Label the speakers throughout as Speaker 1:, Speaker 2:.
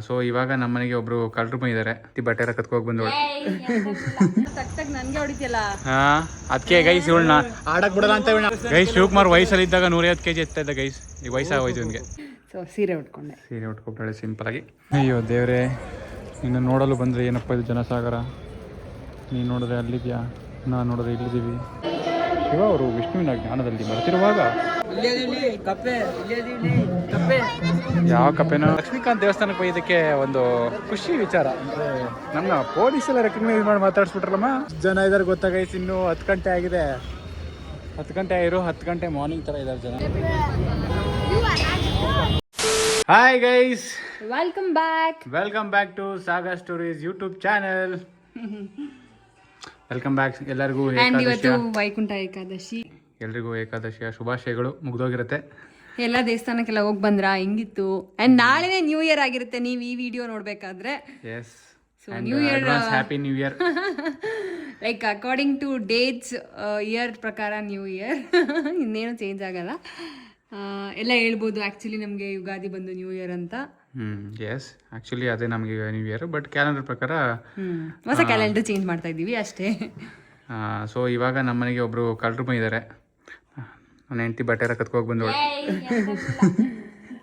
Speaker 1: So ಇವಾಗ ನಮ್ಮ ಮನೆಗೆ ಒಬ್ರು ಕಳ್ಳರು ಬಂದಿದ್ದಾರೆ ಬಟ್ಟೆ ಎಲ್ಲ ಕತ್ಕೋಗಿ ಬಂದವಳು ಅದಕ್ಕೆ ಗೈಸ್ ಇವಳನ್ನ ಆಡಕ್ ಬಿಡಲ್ಲ ಅಂತ ಗೈಸ್ ಶಿವಕುಮಾರ್ ವಯಸ್ಸಲ್ಲಿ ಇದ್ದಾಗ ನೂರೈವತ್ತು ಕೆಜಿ ಎತ್ತಾ ಇದ್ದ ಗೈಸ್ ಈಗ ವಯಸ್ಸಾಗೋಯ್ತು ನಿಮಗೆ
Speaker 2: ಸೊ ಸೀರೆ ಉಟ್ಕೊಂಡೆ
Speaker 1: ಸೀರೆ ಉಟ್ಕೊಬಿಟ್ಟಾಳೆ ಸಿಂಪಲ್ ಆಗಿ ಅಯ್ಯೋ ದೇವ್ರೆ ನಿನ್ನ ನೋಡಲು ಬಂದ್ರೆ ಏನಪ್ಪ ಇದು ಜನಸಾಗರ ನೀನು ನೋಡಿದ್ರೆ ಅಲ್ಲಿದ್ಯಾ ನಾನು ನೋಡಿದ್ರೆ ಇಲ್ಲಿದ್ದೀವಿ ಶಿವ ಅವರು ವಿಷ್ಣುವಿನ ಜ್ಞಾನದಲ್ಲಿ ಮರೆತಿರುವಾಗ ಯಾವ ಕಪ್ಪೆನೋ. ಲಕ್ಷ್ಮೀಕಾಂತ್ ದೇವಸ್ಥಾನಕ್ಕೆ ಒಯ್ಯೋದಕ್ಕೆ ಒಂದು ಖುಷಿ ವಿಚಾರ ಅಂದ್ರೆ ನನ್ನ ಪೊಲೀಸ್ ಎಲ್ಲ ರೆಕಗ್ನೈಸ್ ಮಾಡಿ ಮಾತಾಡ್ಸ್ಬಿಟ್ರಲ್ಲಮ್ಮ. ಜನ ಇದಾರೆ ಗೊತ್ತಾಗೈತಿ ಇನ್ನು ಹತ್ತು ಗಂಟೆ ಆಗಿದೆ. ಹತ್ತು ಗಂಟೆ ಆಗಿರೋ ಹತ್ತು ಗಂಟೆ ಮಾರ್ನಿಂಗ್ ತರ ಇದಾರೆ ಜನ. Hi guys
Speaker 2: welcome back
Speaker 1: welcome back to Sagar stories YouTube channel welcome back ಎಲ್ಲರಿಗೂ
Speaker 2: ಅಂಡ್ ಇವತ್ತು
Speaker 1: ಏಕಾದಶಿಯ
Speaker 2: ವೈಕುಂಠ ಏಕಾದಶಿ.
Speaker 1: ಎಲ್ರಿಗೂ ಏಕಾದಶಿಯ ಶುಭಾಶಯಗಳು. ಮುಗ್ದೋಗಿರುತ್ತೆ.
Speaker 2: ಎಲ್ಲ ದೇವಸ್ಥಾನಕ್ಕೆಲ್ಲ ಹೋಗಿ ಬಂದ್ರಾ? ಹೆಂಗಿತ್ತು? ಅಂಡ್ ನಾಳೆ ನ್ಯೂ ಇಯರ್ ಆಗಿರುತ್ತೆ. ನೀವು ಈ ವಿಡಿಯೋ ನೋಡ್ಬೇಕಾದ್ರೆ.
Speaker 1: Yes
Speaker 2: so new year
Speaker 1: happy new year
Speaker 2: like according to dates year ಪ್ರಕಾರ ನ್ಯೂ ಇಯರ್ ಇನ್ನೇನು ಚೇಂಜ್ ಆಗಲ್ಲ. ಎಲ್ಲ ಹೇಳ್ಬೋದು. ಆ್ಯಕ್ಚುಲಿ ನಮಗೆ ಯುಗಾದಿ ಬಂದು ನ್ಯೂ ಇಯರ್ ಅಂತ.
Speaker 1: ಹ್ಮ್ ಎಸ್ ಆಕ್ಚುಲಿ ಅದೇ ನಮಗೆ ನ್ಯೂ ಇಯರ್ ಬಟ್ ಕ್ಯಾಲೆಂಡರ್ ಪ್ರಕಾರ.
Speaker 2: ಹೊಸ ಕ್ಯಾಲೆಂಡರ್ ಚೇಂಜ್ ಮಾಡ್ತಾ ಇದ್ದೀವಿ ಅಷ್ಟೇ.
Speaker 1: ಸೊ ಇವಾಗ ನಮ್ಮ ಮನೆಗೆ ಒಬ್ರು ಕಳ್ಳರು ಬಂದಿದ್ದಾರೆ. ನನ್ನ ಹೆಂಡತಿ ಬಟ್ಟೆ ಎಲ್ಲ ಕತ್ಕೋಗಿ ಬಂದವಳು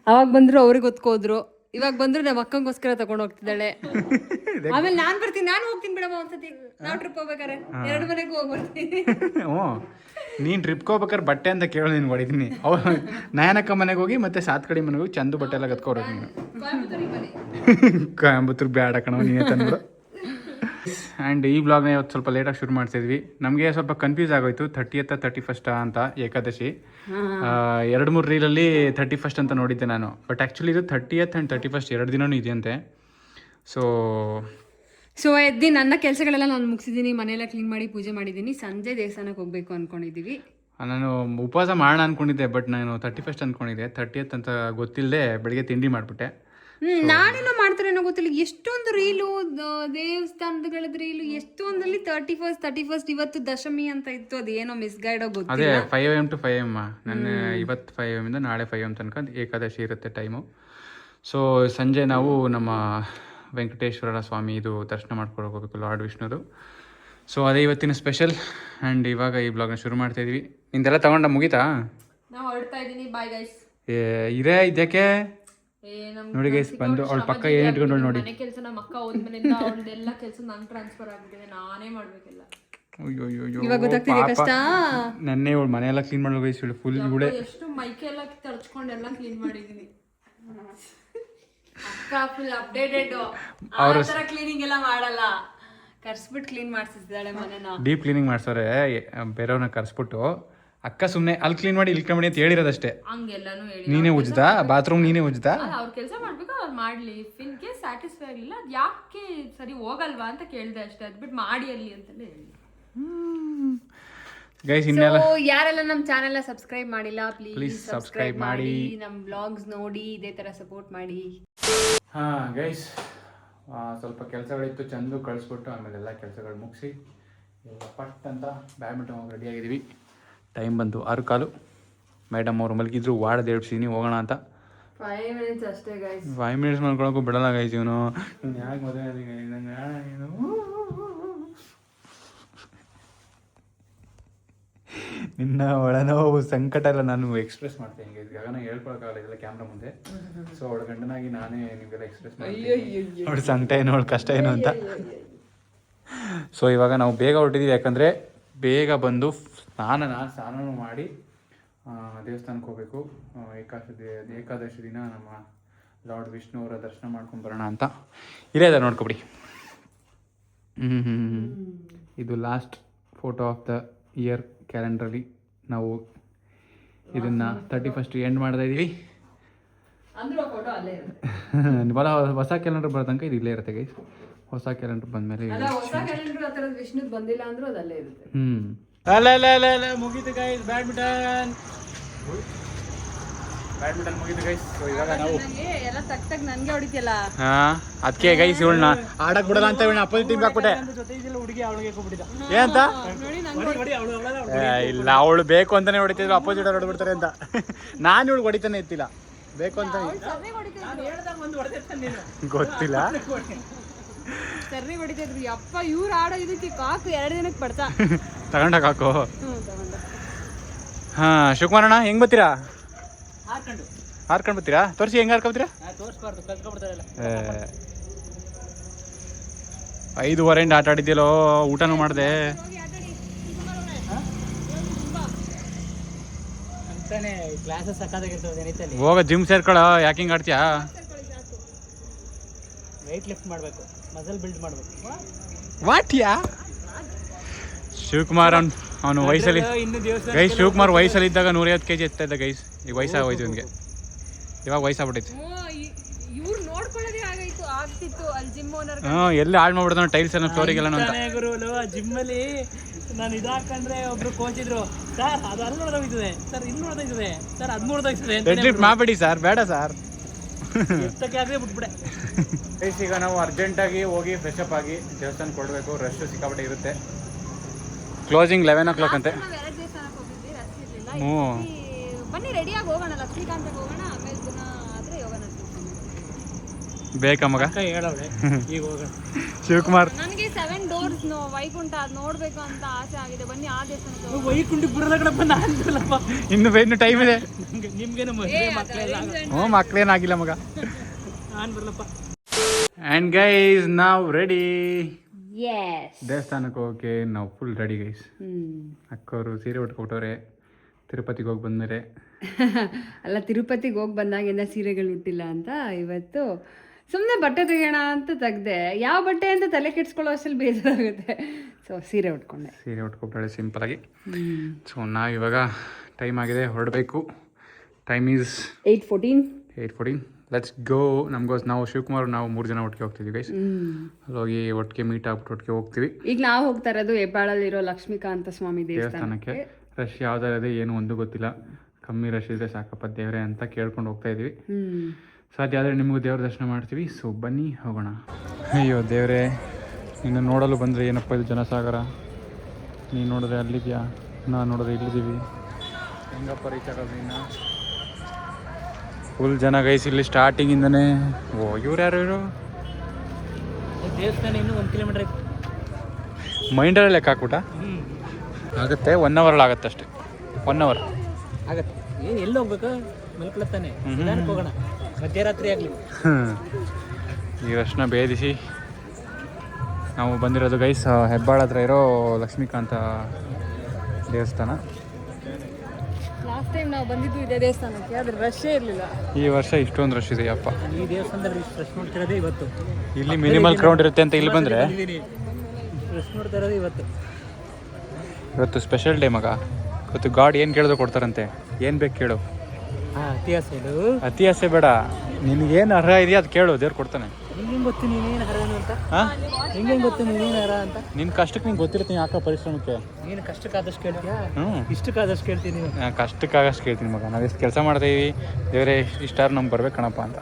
Speaker 2: ಅವಾಗ ಬಂದ್ರು ಅವ್ರಿಗೆ ಒತ್ಕೋದ್ರು ಇವಾಗ ಬಂದ್ರು ನಮ್ಮ ಅಕ್ಕಂಗೋಸ್ಕರ ತಗೊಂಡು ಹೋಗ್ತಿದ್ದಾಳೆ. ಆಮೇಲೆ ನಾನ್ ಬರ್ತೀನಿ ನಾನು ಹೋಗ್ತೀನಿ ಬಿಡಮ್ಮ ಒಂದ್ಸತಿ. ನಾವು ಟ್ರಿಪ್ ಹೋಗ್ಬೇಕಾರೆ ಎರಡು ಮನೆಗೂ ಹೋಗಿ ಬರ್ತೀನಿ
Speaker 1: ಹ್ಞೂ. ನೀನು ಟ್ರಿಪ್ಗೆ ಹೋಗ್ಬೇಕಾದ್ರೆ ಬಟ್ಟೆ ಅಂತ ಕೇಳೋ ನೀನು ಹೊಡಿತೀನಿ. ಅವ ನಯನಕ್ಕ ಮನೆಗೆ ಹೋಗಿ ಮತ್ತೆ ಸಾತ್ ಕಡೆ ಮನೆಗೆ ಹೋಗಿ ಚಂದು ಬಟ್ಟೆ ಎಲ್ಲ ಕತ್ಕೊಡೋದು ನೀನು. ಕಾಯಂಬತ್ತೂರ್ ಬ್ಯಾಡ ಕಣವ ನೀನೇ ತಂದ್ಬಿಡು. ಆ್ಯಂಡ್ ಈ ಬ್ಲಾಗ್ನ ಇವತ್ತು ಸ್ವಲ್ಪ ಲೇಟಾಗಿ ಶುರು ಮಾಡ್ತಿದ್ವಿ ನಮಗೆ ಸ್ವಲ್ಪ ಕನ್ಫ್ಯೂಸ್ ಆಗೋಯ್ತು. ಥರ್ಟಿ ಅಥವಾ ತರ್ಟಿ ಫಸ್ಟ್ ಅಂತ ಏಕಾದಶಿ. ಎರಡು ಮೂರು ರೀಲಲ್ಲಿ ಥರ್ಟಿ ಫಸ್ಟ್ ಅಂತ ನೋಡಿದ್ದೆ ನಾನು. ಬಟ್ ಆ್ಯಕ್ಚುಲಿ ಇದು thirtieth and thirty first ಎರಡು ದಿನವೂ ಇದೆಯಂತೆ. ಸೊ
Speaker 2: ಸೊ ಎದ್ದಿ ನನ್ನ ಕೆಲಸಗಳೆಲ್ಲ ನಾನು ಮುಗಿಸಿದ್ದೀನಿ. ಮನೆಯೆಲ್ಲ ಕ್ಲೀನ್ ಮಾಡಿ ಪೂಜೆ ಮಾಡಿದ್ದೀನಿ. ಸಂಜೆ ದೇವಸ್ಥಾನಕ್ಕೆ ಹೋಗ್ಬೇಕು ಅಂದ್ಕೊಂಡಿದ್ದೀವಿ
Speaker 1: ನಾನು ಉಪವಾಸ ಮಾಡೋಣ ಅಂದ್ಕೊಂಡಿದ್ದೆ ಬಟ್ ನಾನು ತರ್ಟಿ ಫಸ್ಟ್ ಅಂದ್ಕೊಂಡಿದ್ದೆ ಥರ್ಟಿ ಎತ್ ಅಂತ ಗೊತ್ತಿಲ್ಲದೆ ಬೆಳಿಗ್ಗೆ ತಿಂಡಿ ಮಾಡಿಬಿಟ್ಟೆ.
Speaker 2: ನಾನೇನೋ ಮಾಡ್ತಾರೇನೋ ಗೊತ್ತಿಲ್ಲ. ಎಷ್ಟೊಂದು ರೀಲು ದೇವಸ್ಥಾನದ ರೀಲು ಎಷ್ಟೊಂದಲ್ಲಿ ತರ್ಟಿ ಫಸ್ಟ್ ತರ್ಟಿ ಫಸ್ಟ್ ಇವತ್ತು ದಶಮಿ ಅಂತ ಇತ್ತು. ಅದೇನೋ ಮಿಸ್ಗೈಡ್ ಗೊತ್ತಿಲ್ಲ.
Speaker 1: ಅದೇ five M to five M ನನ್ನ ಇವತ್ತು ಫೈವ್ ಎಂ ಇಂದ ನಾಳೆ ಫೈವ್ ಎಂ ತನಕ ಏಕಾದಶಿ ಇರುತ್ತೆ ಟೈಮು ಸೊ ಸಂಜೆ ನಾವು ನಮ್ಮ ವೆಂಕಟೇಶ್ವರ ಸ್ವಾಮಿ ಇದು ದರ್ಶನ ಮಾಡ್ಕೊಂಡು ಹೋಗಬೇಕು ಲಾರ್ಡ್ ವಿಷ್ಣುದು. ಸೊ ಅದೇ ಇವತ್ತಿನ ಸ್ಪೆಷಲ್ ಆ್ಯಂಡ್ ಇವಾಗ ಈ ಬ್ಲಾಗ್ನ ಶುರು ಮಾಡ್ತಾ ಇದೀವಿ. ನಿಂದೆಲ್ಲ ತಗೊಂಡ ಮುಗೀತಾ?
Speaker 2: ನಾವು ಹೊರಡ್ತಾ ಇದ್ದೀನಿ ಬಾಯ್ ಗೈಸ್
Speaker 1: ಏ ಇರೇ ಇದಕ್ಕೆ ನೋಡಿ ಗೈಸ್ ಬಂದು ಅವಳ ಪಕ್ಕ ಏನ್ ಇಟ್ಕೊಂಡು ನೋಡಿ.
Speaker 2: ಮನೆ ಕೆಲಸ ನಮ್ಮ ಅಕ್ಕ ಹೋದ್ಮೇಲಿಂದ ಅವಳದೆಲ್ಲ ಕೆಲಸ ನಂಗೆ ಟ್ರಾನ್ಸ್ಫರ್ ಆಗ್ಬಿಟ್ಟಿದೆ. ನಾನೇ ಮಾಡ್ಬೇಕಿಲ್ಲ.
Speaker 1: ಅಯ್ಯೋ ಅಯ್ಯೋ ಅಯ್ಯೋ
Speaker 2: ಇವಾಗ ಗೊತ್ತಾಗ್ತಿದೆ
Speaker 1: ಪಾಪ.
Speaker 2: ಕಷ್ಟ.
Speaker 1: ನೆನ್ನೆ ಇವಳು ಮನೆಯೆಲ್ಲ ಕ್ಲೀನ್ ಮಾಡೋ ಗೈಸ್ ಇವಳು ಫುಲ್ ಇವಳೆ.
Speaker 2: ಎಷ್ಟು ಮೈಕೆಲ್ಲ ತರ್ಚ್ಕೊಂಡು ಎಲ್ಲ ಕ್ಲೀನ್ ಮಾಡಿದೀನಿ. ಅಕ್ಕ ಫುಲ್ ಅಪ್ಡೇಟೆಡ್ ಆ ತರ ಕ್ಲೀನಿಂಗ್ ಎಲ್ಲ ಮಾಡಲ್ಲ. ಕರ್ಸ್ಬಿಟ್ಟು ಕ್ಲೀನ್ ಮಾಡ್ಸಿದ್ದಾಳೆ ಮನೆನ.
Speaker 1: ಡೀಪ್ ಕ್ಲೀನಿಂಗ್ ಮಾಡ್ಸೋರೆ ಬೇರೆಯವ್ರನ್ನ ಕರೆಸ್ಬಿಟ್ಟು ಅಕ್ಕ ಸುಮ್ಮನೆ ಅಲ್ಲಿ ಕ್ಲೀನ್ ಮಾಡಿ ಇಲ್ಲಿ ಕ್ಲೀನ್ ಮಾಡಿ ಅಂತ ಹೇಳಿರೋದಷ್ಟೇ.
Speaker 2: ಹಂಗೆಲ್ಲಾನು ಹೇಳಿ
Speaker 1: ನೀನೇ ಉಜ್ದ? ಬಾತ್ರೂಮ್ ನೀನೇ ಉಜ್ದಾ?
Speaker 2: ಅವ್ರ ಕೆಲಸ ಮಾಡ್ಬೇಕು ಅವ್ರು ಮಾಡ್ಲಿ. ಇನ್ ಕೇಸ್ ಸ್ಯಾಟಿಸ್ಫೈ ಆಗಲಿಲ್ಲ ಅದ್ ಯಾಕೆ ಸರಿ ಹೋಗಲ್ವಾ ಅಂತ ಕೇಳ್ದೆ ಅಷ್ಟೇ. ಅದ್ಬಿಟ್ಟು ಮಾಡಿ ಅಲ್ಲಿ ಅಂತಲೇ ಹೇಳಿ
Speaker 1: ಗೈಸ್ ಇನ್ನೆಲ್ಲ?
Speaker 2: ಯಾರೆಲ್ಲ ನಮ್ಮ ಚಾನೆಲ್ ಸಬ್ಸ್ಕ್ರೈಬ್ ಮಾಡಿಲ್ಲ ಪ್ಲೀಸ್
Speaker 1: Please
Speaker 2: ಸಬ್ಸ್ಕ್ರೈಬ್ ಮಾಡಿ. ನಮ್ಮ ಬ್ಲಾಗ್ಸ್ ನೋಡಿ ಇದೇ ತರ ಸಪೋರ್ಟ್ ಮಾಡಿ.
Speaker 1: ಹಾ ಗೈಸ್ ಸ್ವಲ್ಪ ಕೆಲಸಗಳಿತ್ತು ಚಂದು ಕಳಿಸ್ಬಿಟ್ಟು ಆಮೇಲೆ ಎಲ್ಲ ಕೆಲಸಗಳು ಮುಗಿಸಿ. ಪಟ್ ಅಂತ ಬ್ಯಾಡ್ಮಿಂಟನ್ ಹೋಗಿ ರೆಡಿ ಆಗಿದ್ದೀವಿ ಟೈಮ್ ಬಂತು. ಆರು ಕಾಲು. ಮೇಡಮ್ ಅವರು ಮಲಗಿದ್ರು. ವಾಡದ ಹೇಳ್ಸಿದೀನಿ ಹೋಗೋಣ ಅಂತ.
Speaker 2: ಫೈವ್ ಮಿನಿಟ್ಸ್ ಅಷ್ಟೇ ಗೈಸ್
Speaker 1: ಫೈವ್ ಮಿನಿಟ್ಸ್ ಮಾಡ್ಕೊಳಕ್ಕೂ ಬಿಡಲ್ಲ ಗೈಸ್ ಇವನು. ಯಾಕೆ ನಿನ್ನ ಒಳನೋವು ಸಂಕಟ ಎಲ್ಲ ನಾನು ಎಕ್ಸ್ಪ್ರೆಸ್ ಮಾಡ್ತೇನೆ ಗೈಸ್ ಗಗನ ಹೇಳ್ಕೊಳಕ್ಕಾಗಲ್ಲ ಇದೆಲ್ಲ ಕ್ಯಾಮ್ರಾ ಮುಂದೆ. ಸೊ ಅವಳ ಗಂಡನಾಗಿ ನಾನೇ ನಿಮಗೆಲ್ಲ ಎಕ್ಸ್ಪ್ರೆಸ್ ಮಾಡ್ತೀನಿ. ಅವಳ ಸಂಕಟ ಏನು ಅವಳ ಕಷ್ಟ ಏನು ಅಂತ ಸೊ ಇವಾಗ ನಾವು ಬೇಗ ಹೊರಟಿದ್ದೀವಿ ಯಾಕಂದರೆ ಬೇಗ ಬಂದು ಸ್ನಾನ ನಾನು ಸ್ನಾನ ಮಾಡಿ ದೇವಸ್ಥಾನಕ್ಕೆ ಹೋಗಬೇಕು. ಏಕಾದಶಿ ಏಕಾದಶಿ ದಿನ ನಮ್ಮ ಲಾರ್ಡ್ ವಿಷ್ಣು ಅವರ ದರ್ಶನ ಮಾಡ್ಕೊಂಡು ಬರೋಣ ಅಂತ ಇಲ್ಲೇ ಇದೆ ನೋಡ್ಕೊಬಿಡಿ ಹ್ಞೂ ಹ್ಞೂ ಇದು last photo of the year ಕ್ಯಾಲೆಂಡ್ರಲ್ಲಿ ನಾವು ಇದನ್ನು ತರ್ಟಿ ಫಸ್ಟ್ ಎಂಡ್ ಮಾಡ್ತಾ ಇದ್ದೀವಿ ಬಲ ಹೊಸ ಕ್ಯಾಲೆಂಡರ್ ಬರೋ ತನಕ ಇದು ಇಲ್ಲೇ ಇರುತ್ತೆ ಗೈಸ್ ಹೊಸ ಕ್ಯಾಲೆಂಡರ್ ಬಂದ್ಮೇಲೆ
Speaker 2: ಅಲ್ಲ ಹೊಸ ಕ್ಯಾಲೆಂಡರ್ ಆ ಥರದ್ದು ವಿಷ್ಣುದ್ ಬಂದಿಲ್ಲ ಅಂದ್ರೂ ಅದು ಅಲ್ಲೇ ಇರುತ್ತೆ.
Speaker 1: ಹ್ಮ್. ಅಲ್ಲ ಅಲ್ಲ ಅಲ್ಲ ಅಲ್ಲ ಮುಗೀತು ಗೈಸ್ ಬ್ಯಾಡ್ಮಿಂಟನ್ ಬ್ಯಾಡ್ಮಿಂಟನ್ ಮುಗೀತು ಗೈಸ್ ಇವಾಗ ನಾವು
Speaker 2: ಎಲ್ಲ ತಕ್ ತಕ್ ನನಗೆ ಹೊಡಿತಿಲ್ಲ
Speaker 1: ಹಾ ಅದಕ್ಕೆ ಗೈಸ್ ಇವಳನ್ನ ಆಡಕ್ ಬಿಡಲ್ಲ ಅಂತ ಇವಳನ್ನ ಅಪೋಸಿಟ್ ಟೀಮ್ ಹಾಕ್ಬಿಟ್ಟೆ. ಏನಂತ ಏ, ಇಲ್ಲ ಅವಳು ಬೇಕು ಅಂತಾನೆ ಹೊಡಿತಿದ್ರು ಅಪೋಸಿಟ್ ಅವ್ರು ಹೊಡ್ಬಿಡ್ತಾರೆ ಅಂತ. ನಾನು ಇವಳು ಹೊಡಿತಾನೆ ಇತ್ತಿಲ್ಲ ಬೇಕು ಅಂತ ಗೊತ್ತಿಲ್ಲ.
Speaker 2: ಸರ್ರಿ ಹೊಡಿತಿದ್ರು ಅಪ್ಪ ಇವ್ರು ಆಡೋ ಇದಕ್ಕೆ ಕಾಕು ಎರಡು ದಿನಕ್ಕೆ ಪಡ್ತಾ ತಗೊಂಡ ಕಾಕು.
Speaker 1: ಹಾ ಶಿವಕುಮಾರ್ ಅಣ್ಣ ಹೆಂಗ್ ಬರ್ತೀರಾ? ಹಾರ್ಕೊಂಡು. ಬರ್ತೀರಾ? ತೋರಿಸಿ ಹೆಂಗ್ ಹಾರ್ಕೊತೀರಾ ಐದುವರೆಯಿಂದ ಆಟ ಆಡಿದ್ಯಲ್ಲೋ ಊಟನೂ ಮಾಡಿದೆ. ಹೋಗ ಜಿಮ್ ಸೇರ್ಕೊಳ್ಳೋ ಯಾಕೆ ಹಿಂಗೆ ಆಡ್ತೀಯಾ?
Speaker 3: ವೆಯ್ಟ್ ಲಿಫ್ಟ್ ಮಾಡಬೇಕು. ಮಸಲ್ ಬಿಲ್ಡ್ ಮಾಡಬೇಕು.
Speaker 1: ವಾಟ್ಯಾ ಶಿವಕುಮಾರ್ ಅವ್ನು ಅವನು ವಯಸ್ಸಲ್ಲಿ ಗೈಸ್ ಶಿವಕುಮಾರ್ ವಯಸ್ಸಲ್ಲಿ ಇದ್ದಾಗ ನೂರೈವತ್ತು ಕೆ ಜಿ ಎತ್ತಾ ಇದ್ದ ಗೈಸ್ ಈಗ ವಯಸ್ಸಾಗೋಯ್ತು ಇವನ್ಗೆ. ಇವಾಗ ವಯಸ್ಸಾಗ್ಬಿಟ್ಟೈತೆ. ಎಲ್ಲಿ ಹಾಳು ಮಾಡ್ಬಿಡ್ತಾನೆ ಟೈಲ್ಸ್ ಎಲ್ಲ ಫ್ಲೋರಿಗೆ ಅಂತ.
Speaker 3: ನೋಡಿ ಜಿಮ್ಮಲ್ಲಿ ನಾನು ಇದಾಕಂದ್ರೆ ಒಬ್ರು ಕೋಚ್ ಇದ್ರು ಸರ್ ಅದು ಅಲ್ಲಿ ನೋಡೋದಿದೆ ಸರ್ ಇಲ್ಲಿ ನೋಡೋದಿದೆ ಸರ್ ಅದು
Speaker 1: ಲಿಫ್ಟ್ ಮಾಡಬೇಡಿ ಸರ್. ಬೇಡ ಸರ್.
Speaker 3: ಬಿಟ್ಬಿಡೆ.
Speaker 1: ಗೈಸ್ ಈಗ ನಾವು ಅರ್ಜೆಂಟಾಗಿ ಹೋಗಿ ಫ್ರೆಶ್ ಅಪ್ ಆಗಿ ದೇವಸ್ಥಾನ ಕೊಡಬೇಕು ರಶ್ ಸಿಕ್ಕಾಪಟ್ಟೆ ಇರುತ್ತೆ. ಕ್ಲೋಸಿಂಗ್ ಲೆವೆನ್ ಓ ಕ್ಲಾಕ್ ಅಂತೆ. ಹ್ಞೂ
Speaker 2: ಬನ್ನಿ ರೆಡಿಯಾಗಿ ಹೋಗೋಣ ಲಕ್ಷ್ಮೀಕಾಂತಕ್ಕೆ ಹೋಗೋಣ ಆಮೇಲೆ ದಿನ ಆದ್ರೆ ಯೋಗ
Speaker 1: ಬೇಕಾ ಮಗ?
Speaker 3: ಈಗ ಹೋಗೋಣ.
Speaker 1: ಶಿವಕುಮಾರ್.
Speaker 2: ನನಗೆ ಸೆವೆನ್ ಡೋರ್ಸ್ ವೈಕುಂಠ ಅದು ನೋಡಬೇಕು ಅಂತ ಆಸೆ ಆಗಿದೆ. ಬನ್ನಿ ಆ ದೇವಸ್ಥಾನಕ್ಕೆ ಹೋಗೋಣ.
Speaker 3: ವೈಕುಂಠಿ ಬರೋದಕ್ಕಡಪ್ಪ ನಾನಲ್ಲಪ್ಪ
Speaker 1: ಇನ್ನು ಇನ್ನು ಟೈಮ್ ಇದೆ.
Speaker 3: ನಿಮ್ಗೆ ನಿಮ್ಗೇನು
Speaker 1: ಹ್ಞೂ ಮಕ್ಳೇನಾಗಿಲ್ಲ ಮಗ.
Speaker 3: ನಾನು ಬರಲಪ್ಪ.
Speaker 1: ಆ್ಯಂಡ್ ಗೈಸ್ ನಾವು ರೆಡಿ. ದೇವಸ್ಥಾನಕ್ಕೆ ಹೋಗಕ್ಕೆ ನಾವು ಫುಲ್ ರೆಡಿ ಗೈಸ್ ಅಕ್ಕವರು ಸೀರೆ ಉಟ್ಕೊಟ್ಟವ್ರೆ ತಿರುಪತಿಗೆ ಹೋಗಿ ಬಂದರೆ
Speaker 2: ಅಲ್ಲ ತಿರುಪತಿಗೆ ಹೋಗಿ ಬಂದಾಗಿಂದ ಸೀರೆಗಳು ಉಟ್ಟಿಲ್ಲ ಅಂತ ಇವತ್ತು ಸುಮ್ಮನೆ ಬಟ್ಟೆ ತೆಗೋಣ ಅಂತ ತೆಗ್ದೆ ಯಾವ ಬಟ್ಟೆ ಅಂತ ತಲೆ ಕೆಡ್ಸ್ಕೊಳ್ಳೋ ಅಷ್ಟಲ್ಲಿ ಬೇಜಾರಾಗುತ್ತೆ. ಸೊ ಸೀರೆ ಉಟ್ಕೊಂಡೆ.
Speaker 1: ಸೀರೆ ಉಟ್ಕೊಬೇಡ ಸಿಂಪಲ್ ಆಗಿ. ಸೊ ನಾವು ಇವಾಗ ಟೈಮ್ ಆಗಿದೆ ಹೊರಡಬೇಕು. Time is
Speaker 2: eight fourteen
Speaker 1: eight fourteen let's go ನಮ್ಗೋಸ್ ನಾವು ಶಿವಕುಮಾರ್ ನಾವು ಮೂರು ಜನ ಒಟ್ಟಿಗೆ ಹೋಗ್ತಿದ್ವಿ ಗೈಸ್ ಅಲ್ಲಿ ಹೋಗಿ ಒಟ್ಟಿಗೆ ಮೀಟ್ ಆಗ್ಬಿಟ್ಟು ಒಟ್ಟಿಗೆ ಹೋಗ್ತೀವಿ.
Speaker 2: ಈಗ ನಾವು ಹೋಗ್ತಾ ಇರೋದು ಹೆಬ್ಬಾಳಲ್ಲಿರೋ ಲಕ್ಷ್ಮೀಕಾಂತ ಸ್ವಾಮಿ
Speaker 1: ದೇವಸ್ಥಾನಕ್ಕೆ. ರಶ್ ಯಾವ್ದಾರ ಇದೆ ಏನು ಒಂದು ಗೊತ್ತಿಲ್ಲ. ಕಮ್ಮಿ ರಶ್ ಇದ್ರೆ ಸಾಕಪ್ಪ ದೇವ್ರೆ ಅಂತ ಕೇಳ್ಕೊಂಡು ಹೋಗ್ತಾ ಇದೀವಿ ಸಾಧ್ಯ ಆದರೆ ನಿಮಗೂ ದೇವ್ರ ದರ್ಶನ ಮಾಡ್ತೀವಿ. ಸೊ ಬನ್ನಿ ಹೋಗೋಣ. ಅಯ್ಯೋ ದೇವರೇ ನಿನ್ನ ನೋಡಲು ಬಂದರೆ ಏನಪ್ಪ ಇದು ಜನಸಾಗರ? ನೀನು ನೋಡಿದ್ರೆ ಅಲ್ಲಿದ್ಯಾ? ನಾ ನೋಡಿದ್ರೆ ಇಲ್ಲಿದ್ದೀವಿ. ಹೆಂಗಪ್ಪ ರೀಚ್ ಆಗೋದು ಇನ್ನು ಫುಲ್ ಜನ ಗೈಸ್ ಇಲ್ಲಿ ಸ್ಟಾರ್ಟಿಂಗಿಂದನೇ ಓ ಇವ್ರು ಯಾರು ಇವರು?
Speaker 3: ದೇವಸ್ಥಾನ ಇನ್ನೂ ಒಂದು ಕಿಲೋಮೀಟರ್
Speaker 1: ಮೈಂಡಲ್ಲಿ ಲೆಕ್ಕ ಹಾಕ್ಬಿಟ್ಟ? ಆಗುತ್ತೆ ಒನ್ ಅವರಲ್ಲಿ ಆಗುತ್ತೆ ಅಷ್ಟೇ. ಒನ್ ಅವರ್
Speaker 3: ಆಗತ್ತೆ. ಏನು ಎಲ್ಲಿ ಹೋಗ್ಬೇಕು? ಮಲ್ಕೊಳತ್ತಾನೆ ಹೋಗೋಣ. ಮಧ್ಯರಾತ್ರಿ ಆಗಲಿ.
Speaker 1: ಈ ವರ್ಷನ ಭೇದಿಸಿ ನಾವು ಬಂದಿರೋದು ಗೈಸ್ ಹೆಬ್ಬಾಳ ಹತ್ರ ಇರೋ ಲಕ್ಷ್ಮೀಕಾಂತ ದೇವಸ್ಥಾನ.
Speaker 2: ಲಾಸ್ಟ್ ಟೈಮ್ ನಾವು ಬಂದಿದ್ದು ಇದೇ ದೇವಸ್ಥಾನಕ್ಕೆ ಆದ್ರೆ ರಶೇ ಇರಲಿಲ್ಲ.
Speaker 1: ಈ ವರ್ಷ ಇಷ್ಟೊಂದು ರಶ್
Speaker 3: ಈ ದೇವಸ್ಥಾನದಲ್ಲಿ ನೋಡ್ತಿರೋದೇ ಇವತ್ತು.
Speaker 1: ಇಲ್ಲಿ ಮಿನಿಮಲ್ ಕ್ರೌಡ್ ಇರುತ್ತೆ ಅಂತ ಇಲ್ಲಿ ಬಂದರೆ.
Speaker 3: ಇವತ್ತು.
Speaker 1: ಇವತ್ತು ಸ್ಪೆಷಲ್ ಡೇ ಮಗ. ಇವತ್ತು ಗಾಡ್ ಏನು ಕೇಳಿದ್ರು ಕೊಡ್ತಾರಂತೆ? ಏನು ಬೇಕು ಕೇಳು.
Speaker 3: ಇತಿಹಾಸ ಇದು
Speaker 1: ಅತಿ ಆಸೆ ಬೇಡ. ನಿನಗೇನು ಅರ್ಹ ಇದೆಯಾ ಅದು ಕೇಳು ದೇವ್ರು ಕೊಡ್ತಾನೆ.
Speaker 3: ನಿಂಗೆ ಗೊತ್ತು ನೀನೇನು ಹರನು ಅಂತ?
Speaker 1: ಹಾಂ
Speaker 3: ಹೆಂಗೆ ಗೊತ್ತು ನೀನೇನು ಹರ ಅಂತ?
Speaker 1: ನಿನ್ನ ಕಷ್ಟಕ್ಕೆ ನಿಂಗೆ ಗೊತ್ತಿರುತ್ತೆ ಯಾಕೆ ಪರಿಶ್ರಮಕ್ಕೆ.
Speaker 3: ನೀನು ಕಷ್ಟಕ್ಕಾದಷ್ಟು ಕೇಳ್ತೀಯಾ?
Speaker 1: ಹ್ಞೂ
Speaker 3: ಇಷ್ಟಕ್ಕಾದಷ್ಟು ಕೇಳ್ತೀನಿ
Speaker 1: ನಾನು. ಕಷ್ಟಕ್ಕಾಗಷ್ಟು ಕೇಳ್ತೀನಿ ಮಗ. ನಾವು ಎಷ್ಟು ಕೆಲಸ ಮಾಡ್ತೀವಿ ದೇವರೇ ಇಷ್ಟಾರು ನಮ್ಗೆ ಬರ್ಬೇಕು ಕಣಪ್ಪ ಅಂತ.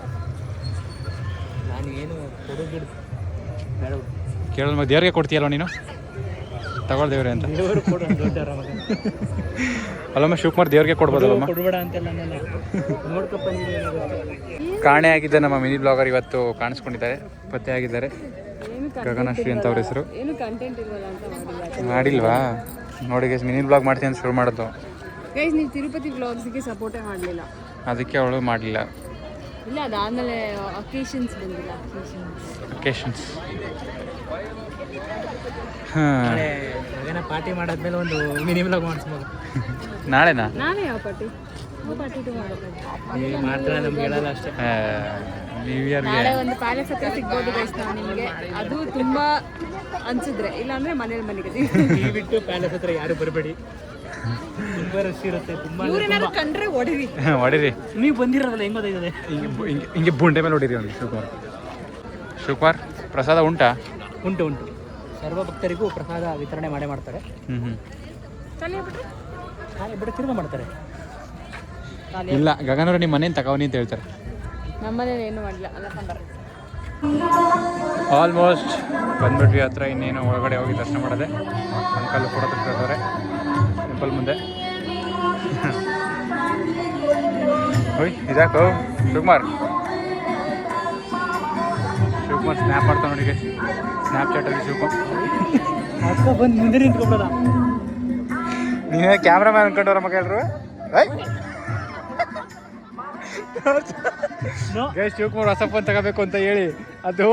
Speaker 3: ನಾನು ಏನು ಕೊಡು ಬಿಡು.
Speaker 1: ಕೇಳೋದು ಮಗ ದೇವ್ರಿಗೆ ಕೊಡ್ತೀಯಲ್ವ ನೀನು? ತಗೊಳ್ ದೇವ್ರೆ ಅಂತ.
Speaker 3: ದೇವರು ಕೊಡು ದೊಡ್ಡ ಮಗ
Speaker 1: ಅಲ್ಲಮ್ಮ ಶಿವಕುಮಾರ್ ದೇವ್ರಿಗೆ ಕೊಡ್ಬೋದಲ್ಲಮ್ಮ
Speaker 3: ಕೊಡ್ಬೇಡ ಅಂತೆಲ್ಲ ನೋಡ್ಕಪ್ಪ
Speaker 1: ಕಾಣೆ ಆಗಿದ್ದ ನಮ್ಮ ಮಿನಿ ಬ್ಲಾಗರ್ ಇವತ್ತು ಕಾಣಿಸ್ಕೊಂಡಿದ್ದಾರೆ ಪತ್ತೆ ಆಗಿದ್ದಾರೆ. ಗಗನಶ್ರೀ ಅಂತ ಅವ್ರ ಹೆಸರು.
Speaker 2: ಏನು ಕಂಟೆಂಟ್ ಇಲ್ವಲ್ಲ ಅಂತ
Speaker 1: ಮಾಡಿಲ್ವಾ? ನೋಡಿ ಗೈಸ್ ಮಿನಿ ಬ್ಲಾಗ್ ಮಾಡ್ತೀನಿ ಅಂತ ಶುರು ಮಾಡಿದ್ದು
Speaker 2: ಗೈಸ್ ನೀವು ತಿರುಪತಿ ಬ್ಲಾಗ್ಸ್ಗೆ ಸಪೋರ್ಟೇ ಮಾಡಲಿಲ್ಲ.
Speaker 1: ಅದಕ್ಕೆ ಅವಳು ಮಾಡಲಿಲ್ಲ.
Speaker 2: ಇಲ್ಲ ಅದಾದಮೇಲೆ ಅಕೇಶನ್ಸ್ ಬಂದಿಲ್ಲ. ಅಕೇಶನ್ಸ್
Speaker 1: ಹಾಂ.
Speaker 3: ಪಾರ್ಟಿ ಮಾಡಾದ್ಮೇಲೆ ಒಂದು ಮಿನಿ ಲಾಗ್ ಮಾಡಿಸ್ಬೋದು.
Speaker 1: ನಾಳೆನಾ?
Speaker 2: ನಾಳೆ ಯಾವ ಪಾರ್ಟಿ? ಪಾರ್ಟಿ ಟು ಮಾಡೋದು
Speaker 3: ನೀವು ಮಾಡ್ತಾರೆ ನಮ್ಗೆ ಹೇಳಲ್ಲ ಅಷ್ಟೇ?
Speaker 1: ನ್ಯೂ ಇಯರ್ಗೆ
Speaker 2: ನಾಳೆ ಒಂದು ಪ್ಯಾಲೇಸ್ ಹತ್ರ ಸಿಗ್ಬೋದು ಗೈಸ್ ನಾವು ನಿಮಗೆ. ಅದು ತುಂಬಾ ಅನ್ಸಿದ್ರೆ ಇಲ್ಲಾಂದ್ರೆ ಮನೇಲಿ ಮನೆಗೆ
Speaker 3: ಬಿಟ್ಟು ಪ್ಯಾಲೇಸ್ ಹತ್ರ ಯಾರು ಬರಬೇಡಿ. ತುಂಬಾ ರಶ್ ಇರುತ್ತೆ ತುಂಬಾ
Speaker 2: ಇವ್ರೇನಾದ್ರು ಕಂಡ್ರೆ ಹೊಡಿರಿ
Speaker 1: ಹೊಡಿರಿ
Speaker 3: ನೀವು ಬಂದಿರೋದಲ್ಲ ಹೆಂಗ್ ಗೊತ್ತಾಯ್ತದೆ
Speaker 1: ಹಿಂಗೆ ಹಿಂಗೆ ಹಿಂಗೆ ಬುಂಡೆ ಮೇಲೆ ಹೊಡಿರಿ ಒಂದು ಶಿವಕುಮಾರ್. ಶಿವಕುಮಾರ್ ಪ್ರಸಾದ ಉಂಟಾ?
Speaker 3: ಉಂಟು ಉಂಟು. ಸರ್ವ ಭಕ್ತರಿಗೂ ಪ್ರಸಾದ ವಿತರಣೆ ಮಾಡೇ ಮಾಡ್ತಾರೆ.
Speaker 1: ಹ್ಞೂ ಹ್ಞೂ
Speaker 2: ಖಾಲಿ
Speaker 3: ಬಿಟ್ಟು ತಿರ್ಗಾ ಮಾಡ್ತಾರೆ.
Speaker 1: ಇಲ್ಲ ಗಗನವ್ರು ನಿಮ್ಮ ಮನೇನು ತಗೋನಿ ಅಂತ ಹೇಳ್ತಾರೆ.
Speaker 2: ನಮ್ಮನೇಲಿ ಏನು ಮಾಡಿಲ್ಲ
Speaker 1: ಆಲ್ಮೋಸ್ಟ್ ಬಂದ್ಬಿಟ್ವಿ ಹತ್ರ ಇನ್ನೇನು ಒಳಗಡೆ ಹೋಗಿ ದರ್ಶನ ಮಾಡದೆ. ಅಂಕಲ್ ಕೂಡ ತಿಳ್ಕೊಳ್ತಾರೆ ಟೆಂಪಲ್ ಮುಂದೆ. ಓಯ್ ಇದಾಕು ಶಿವಕುಮಾರ್. ಶಿವಕುಮಾರ್ ಸ್ನ್ಯಾಪ್ ಮಾಡ್ತಾನೆ ನೋಡಿ ಸ್ನ್ಯಾಪ್ಚಾಟಲ್ಲಿ ಶಿವಕುಮಾರ್.
Speaker 3: ಬಂದು ಮುಂದೆ ಮ್ಯಾನ್
Speaker 1: ನೀವೇ ಕ್ಯಾಮ್ರಾಮ್ಯಾನ್ ಅನ್ಕೊಂಡವ್ರ ಮಗ ಎಲ್ರು? ಶಿವಕುಮಾರ್ ಹೊಸ ಫೋನ್ ತಗೋಬೇಕು ಅಂತ ಹೇಳಿ. ಅದು?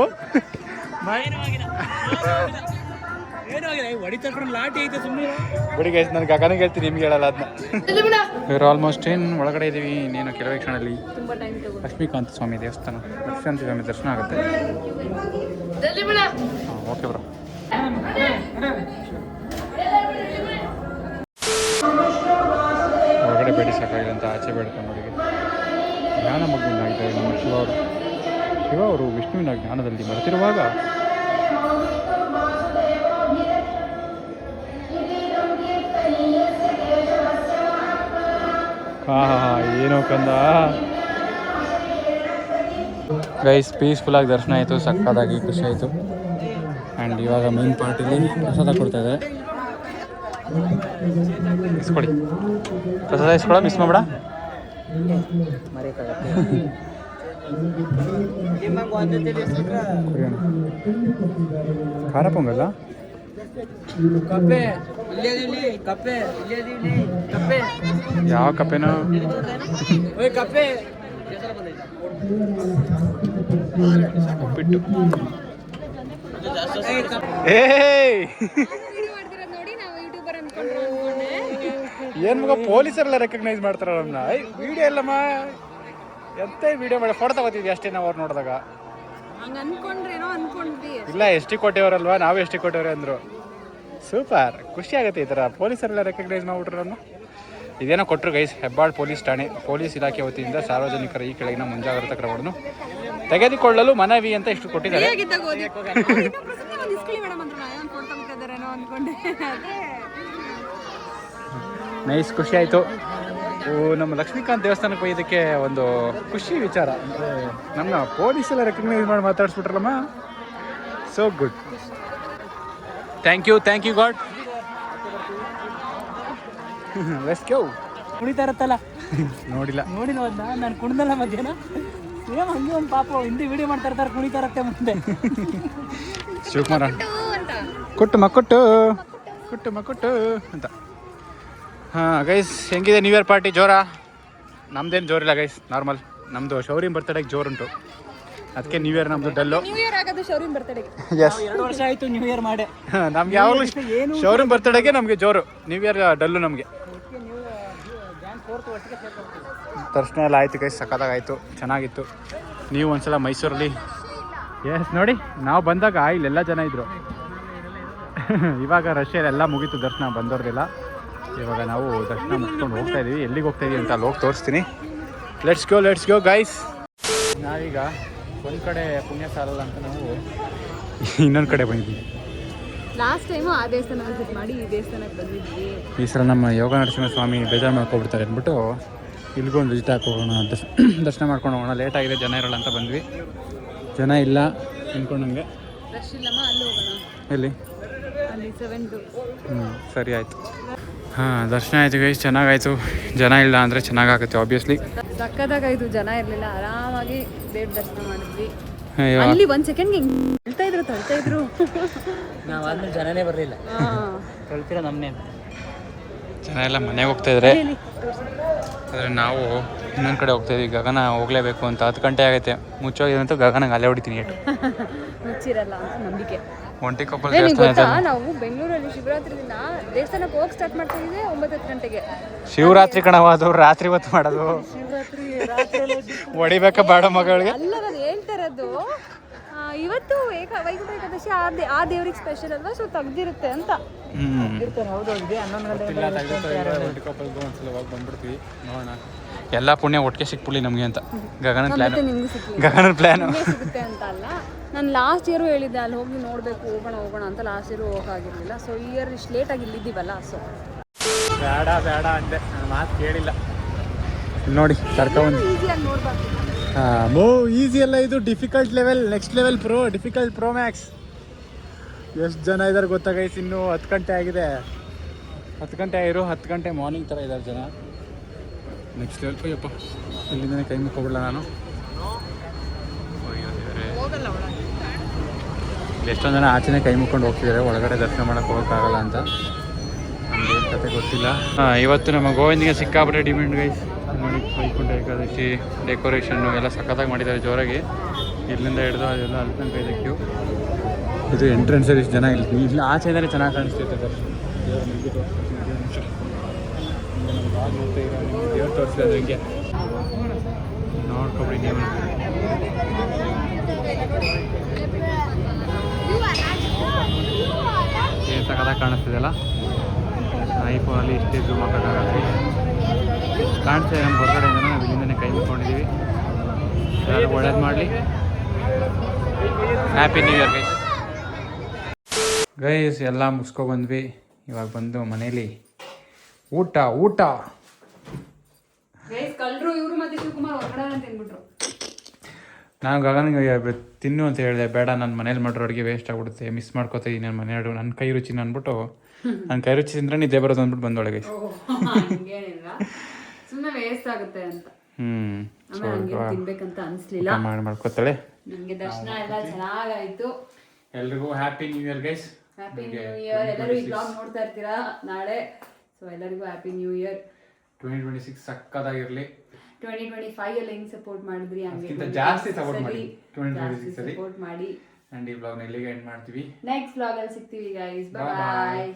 Speaker 1: ಗಗನಿಗೆ ಹೇಳ್ತೀನಿ ನಿಮ್ಗೆ ಹೇಳಲ್ಲ ಅದನ್ನ ಇವರು ಆಲ್ಮೋಸ್ಟ್ ಏನು ಒಳಗಡೆ ಇದೀವಿ. ಇನ್ನೇನು ಕೆಲವೇ ಕ್ಷಣದಲ್ಲಿ. ಲಕ್ಷ್ಮೀಕಾಂತ ಸ್ವಾಮಿ ದೇವಸ್ಥಾನ. ಲಕ್ಷ್ಮೀಕಾಂತ ಸ್ವಾಮಿ ದರ್ಶನ ಆಗುತ್ತೆ. ಓಕೆ ಬ್ರೋ ಹೊರಗಡೆ ಬೇಡಿ ಸಾಕಾಗಿದೆ ಆಚೆ ಬೇಡ್ಕೊಂಡು ನೋಡಿ ಜ್ಞಾನ ಮಗ್ನಾಗಿದ್ದಾರೆ ನಮ್ಮ ಶಿವ ಅವರು. ಶಿವ ಅವರು ವಿಷ್ಣುವಿನ ಜ್ಞಾನದಲ್ಲಿ ಮರೆತಿರುವಾಗ ಏನೋ ಕಂದ. ಗೈಸ್ ಪೀಸ್ಫುಲ್ಲಾಗಿ ದರ್ಶನ ಆಯಿತು ಸಕ್ಕತ್ತಾಗಿ ಖುಷಿ ಆಯಿತು. ಇವಾಗ ಮೇನ್ ಪಾರ್ಟಿಲಿ ಪ್ರಸಾದ ಕೊಡ್ತಾ ಇದೆ. ಇಸ್ಕೊಡಿ. ಪ್ರಸಾದ ಇಸ್ಕೊಳ ಮಿಸ್ ಮಾಡಬೇಡ. ಖಾರ ಪೊಂಗಲ್ಲ ಯಾವ ಕಪ್ಪೆನೋ?
Speaker 3: ಕಪ್ಪೆ.
Speaker 1: ಉಪ್ಪಿಟ್ಟು. ಏನ್ ಮಗ ಪೊಲೀಸರೆಲ್ಲ ರೆಕಗ್ನೈಸ್ ಮಾಡ್ತಾರ ನಮ್ಮನ್ನ ಐ ವಿಡಿಯೋ ಇಲ್ಲಮ್ಮ ಎಂತ ವಿಡಿಯೋ ಮಾಡಿ? ಫೋಟೋ ತಗೋತಿದ್ವಿ ಅಷ್ಟೇ ನಾವು ಅವ್ರು ನೋಡಿದಾಗ. ಇಲ್ಲ ಎಷ್ಟಿ ಟಿ ಕೊಟ್ಟೆಯವರಲ್ವಾ ನಾವು ಎಸ್ ಟಿ ಕೊಟ್ಟೆವ್ರೆ ಅಂದ್ರು. ಸೂಪರ್. ಖುಷಿ ಆಗುತ್ತೆ ಈ ಥರ ಪೊಲೀಸರೆಲ್ಲ ರೆಕಗ್ನೈಸ್ ಮಾಡ್ಬಿಟ್ರು ನಾನು ಇದೇನೋ ಕೊಟ್ಟರು ಗೈಸ್ ಹೆಬ್ಬಾಳ್ ಪೊಲೀಸ್ ಠಾಣೆ ಪೊಲೀಸ್ ಇಲಾಖೆ ವತಿಯಿಂದ ಸಾರ್ವಜನಿಕರ ಈ ಕೆಳಗಿನ ಮುಂಜಾಗ್ರತಾ ಕ್ರಮಗಳನ್ನು ತೆಗೆದುಕೊಳ್ಳಲು ಮನವಿ ಅಂತ ಇಷ್ಟು ಕೊಟ್ಟಿದ್ದಾರೆ.
Speaker 2: ಹೇಗಿದ್ದಾಗ ಓದಿ ಒಂದು ಇಸ್ಕಳಿ ಮೇಡಮ್ ಅಂತ ನಾನು ಫೋನ್ ತಗೋತಿದ್ದಾರೇನೋ ಅನ್ಕೊಂಡೆ
Speaker 1: ನೈಸ್ ಖುಷಿ ಆಯಿತು. ನಮ್ಮ ಲಕ್ಷ್ಮೀಕಾಂತ್ ದೇವಸ್ಥಾನಕ್ಕೆ ಹೋಗಿದ್ದಕ್ಕೆ ಒಂದು ಖುಷಿ ವಿಚಾರ. ಅಂದರೆ ನಮ್ಮ ಪೊಲೀಸ್ ಎಲ್ಲ ರೆಕಗ್ನೈಸ್ ಮಾಡಿ ಮಾತಾಡಿಸ್ಬಿಟ್ರಲ್ಲಮ್ಮ? So good thank you thank you God let's Q
Speaker 3: ಕುಣಿತಾ ಇರತ್ತಲ್ಲ?
Speaker 1: ನೋಡಿಲ್ಲ.
Speaker 3: ನೋಡಿಲ್ಲ ಒಂದ? ನಾನು ಕುಣಿದಲ್ಲ ಮಧ್ಯಾಹ್ನ? ಸೇಮ್ ಹಂಗೆ ಒಂದು ಪಾಪ ಹಿಂದೆ ವಿಡಿಯೋ ಮಾಡ್ತಾ ಇರ್ತಾರೆ ಕುಣಿತಾ ಇರತ್ತೆ ಮುಂದೆ
Speaker 1: ಶಿವಕುಮಾರ
Speaker 2: ಅಂತ.
Speaker 1: ಕೊಟ್ಟು ಮಕ್ಕೊಟ್ಟು. ಕೊಟ್ಟು ಮಕ್ಕೊಟ್ಟು ಅಂತ. ಹಾಂ ಗೈಸ್ ಹೆಂಗಿದೆ ನ್ಯೂ ಇಯರ್ ಪಾರ್ಟಿ ಜೋರಾ? ನಮ್ದೇನು ಜೋರಿಲ್ಲ ಗೈಸ್ ನಾರ್ಮಲ್ ನಮ್ಮದು ಶೌರ್ಯಂ ಬರ್ತಡೆಗೆ ಜೋರುಂಟು ಅದಕ್ಕೆ ನ್ಯೂ ಇಯರ್ ನಮ್ದು ಡಲ್ಲು ಎಸ್
Speaker 3: ಎರಡು ವರ್ಷ ಆಯ್ತು ನ್ಯೂ ಇಯರ್ ಮಾಡಿ.
Speaker 1: ನಮ್ಗೆ ಯಾವಾಗಲೂ
Speaker 3: ಏನು
Speaker 1: ಶೋರೂಮ್ ಬರ್ತಡೆಗೆ ನಮಗೆ ಜೋರು. ನ್ಯೂ ಇಯರ್ ಡಲ್ಲು ನಮಗೆ. ದರ್ಶನ ಎಲ್ಲ ಆಯಿತು ಕೈ ಸಖತ್ತಾಗಾಯಿತು ಚೆನ್ನಾಗಿತ್ತು. ನೀವು ಒಂದ್ಸಲ ಮೈಸೂರಲ್ಲಿ ಎಸ್ ನೋಡಿ ನಾವು ಬಂದಾಗ ಇಲ್ಲೆಲ್ಲ ಜನ ಇದ್ದರು ಇವಾಗ ರಷ್ಯಲ್ಲಿ ಎಲ್ಲ ಮುಗೀತು ದರ್ಶನ ಬಂದವ್ರದೆಲ್ಲ ಇವಾಗ ನಾವು ದರ್ಶನ ಮುಗಿಸ್ಕೊಂಡು ಹೋಗ್ತಾ ಇದೀವಿ. ಎಲ್ಲಿಗೆ ಹೋಗ್ತಾ ಇದೀವಿ ಅಂತ ಅಲ್ಲಿ ಹೋಗಿ ತೋರಿಸ್ತೀನಿ. Let's go let's go guys ನಾವೀಗ ಒಂದು ಕಡೆ ಪುಣ್ಯ ಸಾಲಲ್ಲ ಅಂತ ನಾವು ಇನ್ನೊಂದು ಕಡೆ ಬಂದಿದ್ದೀವಿ
Speaker 2: ಲಾಸ್ಟ್ ಟೈಮು ಆ ದೇವಸ್ಥಾನ ವಿಸಿಟ್ ಮಾಡಿ ಈ ದೇವಸ್ಥಾನಕ್ಕೆ ಬಂದಿದ್ವಿ.
Speaker 1: ಈ ಸಲ ನಮ್ಮ ಯೋಗ ನರಸಿಂಹ ಸ್ವಾಮಿ ಬೇಜಾರು ಮಾಡ್ಕೊಬಿಡ್ತಾರೆ ಅಂದ್ಬಿಟ್ಟು ಇಲ್ಲಿಗೂ ಒಂದು ವಿಸಿಟ್ ಹಾಕೋಣ ಅಂತ. ದರ್ಶನ ಮಾಡ್ಕೊಂಡು ಹೋಗೋಣ. ಲೇಟ್ ಆಗಿದೆ ಜನ ಇರೋಲ್ಲ ಅಂತ ಬಂದ್ವಿ. ಜನ ಇಲ್ಲ
Speaker 2: ಹೋಗೋಣ.
Speaker 1: ಎಲ್ಲಿ?
Speaker 2: ಅಲ್ಲಿ ಸೆವೆನ್ ಟು
Speaker 1: ಹ್ಞೂ ಸರಿ ಆಯಿತು. ಹಾಂ ದರ್ಶನ ಆಯಿತು ಗೈಸ್ ಚೆನ್ನಾಗಾಯಿತು. ಜನ ಇಲ್ಲ ಅಂದರೆ ಚೆನ್ನಾಗಾಗುತ್ತೆ ಆಬ್ವಿಯಸ್ಲಿ
Speaker 2: ಸಕ್ಕದಾಗಾಯ್ತು ಜನ ಇರಲಿಲ್ಲ. ಆರಾಮಾಗಿ ದೇವ್ರ ದರ್ಶನ ಮಾಡಿದ್ವಿ. ಅಲ್ಲಿ ಒಂದ್ ಸೆಕೆಂಡ್ಗೆ ತಳ್ತಾ ಇದ್ರು ತಳ್ತಾ ಇದ್ರು.
Speaker 3: ನಾವು ಜನನೇ ಬರಲಿಲ್ಲ.
Speaker 2: ಹಾ.
Speaker 3: ನಮ್ಮನೇ ನಮ್ಮನೆ
Speaker 1: ಜನ ಎಲ್ಲ ಮನೆಗೆ ಹೋಗ್ತಾ ಇದ್ರೆ. ಆದರೆ ನಾವು ಇನ್ನೊಂದು ಕಡೆ ಹೋಗ್ತಾ ಇದೀವಿ. ಗಗನ ಹೋಗ್ಲೇಬೇಕು ಅಂತ ಹತ್ತು ಗಂಟೆ ಆಗೈತೆ. ಮುಚ್ಚೋಗಿದಂತೂ ಗಗನಗೆ ಅಲ್ಲೇ ಹೊಡಿತೀನಿ ಏಟು
Speaker 2: ಮುಚ್ಚಿರಲ್ಲ ಅಂತ ನಂಬಿಕೆ.
Speaker 1: ಒಂಟಿ ಕೊಪ್ಪಲ್ ದೇವಸ್ಥಾನ
Speaker 2: ನಾವು ಬೆಂಗಳೂರಲ್ಲಿ ಶಿವರಾತ್ರಿ ದಿನ ದೇವಸ್ಥಾನಕ್ಕೆ ಹೋಗಿ ಸ್ಟಾರ್ಟ್ ಮಾಡ್ತಾ ಇದ್ದೆ ಒಂಬತ್ತು ಗಂಟೆಗೆ.
Speaker 1: ಶಿವರಾತ್ರಿ ಕಣವಾದು ರಾತ್ರಿ ಹೊತ್ತು ಮಾಡೋದು. ಹೊಡಿಬೇಕ ಬೇಡ ಮಗಳಿಗೆ?
Speaker 2: ಅಲ್ಲ ನಾನು ಹೇಳ್ತಾ ಇರೋದು. ಇವತ್ತು ಏಕ ವೈಕುಂಠ ಏಕಾದಶಿ ಆ ದೇ ಆ ದೇವ್ರಿಗೆ ಸ್ಪೆಷಲ್ ಅಲ್ವಾ? ಸೊ ತೆಗ್ದಿರುತ್ತೆ ಅಂತ.
Speaker 1: ಎಲ್ಲ ಪುಣ್ಯ ಒಟ್ಟಿಗೆ ಸಿಕ್ಬಿಡ್ಲಿ ನಮಗೆ ಅಂತ. ಗಗನ ಪ್ಲಾನ್
Speaker 2: ಮತ್ತೆ ನಿಮ್ಗೆ ಸಿಕ್ಕಿ
Speaker 1: ಗಗನ ಪ್ಲಾನ್
Speaker 2: ಸಿಗುತ್ತೆ ಅಂತ ಅಲ್ಲ. ನಾನು ಲಾಸ್ಟ್ ಇಯರು ಹೇಳಿದ್ದೆ ಅಲ್ಲಿ ಹೋಗಿ ನೋಡಬೇಕು ಹೋಗೋಣ ಹೋಗೋಣ ಅಂತ ಲಾಸ್ಟ್ ಇಯರು ಹೋಗಾಗಿರ್ಲಿಲ್ಲ. ಸೊ ಈ ಇಯರ್ ಇಷ್ಟು ಲೇಟಾಗಿ ಇಲ್ಲಿದ್ದೀವಲ್ಲ ಸೊ
Speaker 1: ಬೇಡ ಬೇಡ ಅಂದೆ. ನನ್ನ ಮಾತು ಕೇಳಿಲ್ಲ. ನೋಡಿ ಕರ್ಕೊಂಡು
Speaker 2: ಈಸಿಯಾಗಿ ನೋಡ್ಬಾರ್ದು.
Speaker 1: ಮೋ ಈಸಿ ಅಲ್ಲ ಇದು. Difficult level next level pro difficult pro max ಎಷ್ಟು ಜನ ಇದ್ದಾರೆ ಗೊತ್ತಾಗೈತೆ ಇನ್ನು ಹತ್ತು ಗಂಟೆ ಆಗಿದೆ. ಹತ್ತು ಗಂಟೆ ಆಗಿರು ಹತ್ತು ಗಂಟೆ ಮಾರ್ನಿಂಗ್ ಥರ ಇದ್ದಾರೆ ಜನ. ನೆಕ್ಸ್ಟ್ ಲೆವೆಲ್ ಅಯ್ಯಪ್ಪ ಇಲ್ಲಿಂದನೇ ಕೈ ಮುಕ್ಕೊಬಿಡಲ್ಲ ನಾನು. ಎಷ್ಟೊಂದು ಜನ ಆಚೆನೇ ಕೈ ಮುಕ್ಕೊಂಡು ಹೋಗ್ತಿದ್ದಾರೆ ಒಳಗಡೆ ದರ್ಶನ ಮಾಡಕ್ಕೆ ಹೋಗೋಕ್ಕಾಗಲ್ಲ ಅಂತ. ನಮ್ಗೆ ಕತೆ ಗೊತ್ತಿಲ್ಲ. ಹಾಂ, ಇವತ್ತು ನಮ್ಮ ಗೋವಿಂದಿಗೆ ಸಿಕ್ಕಾಪಟ್ಟೆ ಡಿಮ್ಯಾಂಡ್ ಗೈಸ್ ನೋಡಿ ವೈಕುಂಠ ಏಕಾದಶಿ ಡೆಕೋರೇಷನ್ನು ಎಲ್ಲ ಸಖತ್ತಾಗಿ ಮಾಡಿದ್ದಾರೆ ಜೋರಾಗಿ. ಇಲ್ಲಿಂದ ಹಿಡಿದು ಅದೆಲ್ಲ ಅಲ್ಲಿ ತನಕ ಇದೆ ಕ್ಯೂ ಇದು ಎಂಟ್ರೆನ್ಸಲ್ಲಿ ಇಷ್ಟು ಜನ ಇಲ್ಲಿ. ಇಲ್ಲಿ ಆಚೆಯಿಂದಲೇ ಚೆನ್ನಾಗಿ ಕಾಣಿಸ್ತೈತೆ ಸರ್ ದೇವ್ರ ದೇವ್ರು ತೋರಿಸಿದ್ರೆ ಹಿಂಗೆ. ನೋಡ್ಕೊಬಿಡಿ ನೀವು ಏನು ಸಖತ್ತಾಗಿ ಕಾಣಿಸ್ತಿದೆಯಲ್ಲ? ಐಫೋನಲ್ಲಿ ಇಷ್ಟೇ ಜೂಮ್ ಹಾಕೋಕ್ಕಾಗತ್ತೆ ಕಾಣಿಸ್ತಾ ಇದೆ ನಮ್ಮ ಹೊರಗಡೆಯಿಂದ ನಾವು ಇಲ್ಲಿಂದನೇ ಕೈ ಮುಟ್ಕೊಂಡಿದ್ದೀವಿ ಎಲ್ಲರೂ ಒಳ್ಳೇದು ಮಾಡಲಿ. Happy new year guys guys ಎಲ್ಲ ಮುಗಿಸ್ಕೊಬಂದ್ವಿ ಇವಾಗ ಬಂದು ಮನೇಲಿ. ಊಟ ಊಟ. ನಾನು ಗಗನಿಗೆ ತಿನ್ನು ಅಂತ ಹೇಳಿದೆ. ಬೇಡ ನನ್ನ ಮನೇಲಿ ಮಾಡಿರೋ ಅಡುಗೆ ವೇಸ್ಟ್ ಆಗ್ಬಿಡುತ್ತೆ. ಮಿಸ್ ಮಾಡ್ಕೋತೀನಿ ನನ್ನ ಮನೆ ನನ್ನ ಕೈ ರುಚಿನ ಅಂದ್ಬಿಟ್ಟು. ನನ್ನ ಕೈ ರುಚಿ ತಿಂದ್ರೆ ನಿದ್ದೆ ಬರೋದು ಅಂದ್ಬಿಟ್ಟು ಬಂದೊಳಗೆ
Speaker 2: ಸುಮ್ಮನೆ ವೇಸ್ಟ್ ಆಗುತ್ತೆ ಅಂತ. ಆಮೇಲೆ ಹಂಗೆ ತಿನ್ಬೇಕಂತ ಅನ್ಸ್ಲಿಲ್ಲ.
Speaker 1: ಮಾಡಿ ಮಾಡ್ಕೋತಾಳೆ
Speaker 2: ನಂಗೆ ದರ್ಶನ ಎಲ್ಲ ಚೆನ್ನಾಗಾಯ್ತು.
Speaker 1: ಎಲ್ರಿಗೂ happy new year guys
Speaker 2: happy new year ಎಲ್ಲರೂ ಈ ಬ್ಲಾಗ್ ನೋಡ್ತಾ ಇರ್ತೀರಾ ನಾಳೆ? ಸೊ ಎಲ್ಲರಿಗೂ happy new year
Speaker 1: twenty twenty six ಸಕ್ಕದಾಗಿರಲಿ
Speaker 2: twenty twenty five ಅಲ್ಲಿ ಹೆಂಗ್ ಸಪೋರ್ಟ್ ಮಾಡಿದ್ರಿ? ಹಂಗೆ
Speaker 1: ಅದಕ್ಕಿಂತ ಜಾಸ್ತಿ ಸಪೋರ್ಟ್ ಮಾಡಿ. 2026 ಅಲ್ಲಿ.
Speaker 2: ಸಪೋರ್ಟ್ ಮಾಡಿ.
Speaker 1: ಅಂಡ್ ಈ ಬ್ಲಾಗ್ ಇಲ್ಲಿಗೆ ಎಂಡ್ ಮಾಡ್ತೀವಿ.
Speaker 2: ನೆಕ್ಸ್ಟ್ ಬ್ಲಾಗ್ ಅಲ್ಲಿ ಸಿಗ್ತೀವಿ ಗೈಸ್. ಬಾಯ್